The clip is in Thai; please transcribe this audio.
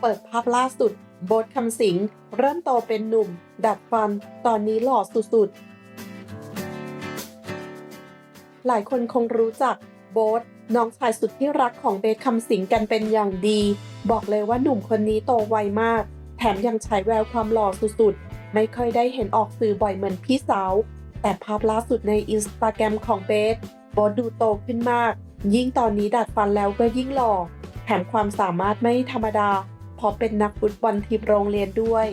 เปิดภาพล่าสุด โบทคำสิง เริ่มโตเป็นหนุ่ม ดัดฟัน ตอนนี้หล่อสุดๆ หลายคนคงรู้จักโบทน้องชายสุดที่รักของเบสคำสิงกันเป็นอย่างดี บอกเลยว่าหนุ่มคนนี้โตไวมาก แถมยังใช้แววความหล่อสุดๆ ไม่ค่อยได้เห็นออกสื่อบ่อยเหมือนพี่สาว แต่ภาพล่าสุดในอินสตาแกรมของเบส บอสดูโตขึ้นมาก ยิ่งตอนนี้ดัดฟันแล้วก็ยิ่งหล่อแถมความสามารถไม่ธรรมดาเพราะเป็นนักฟุตบอลทีมโรงเรียนด้วย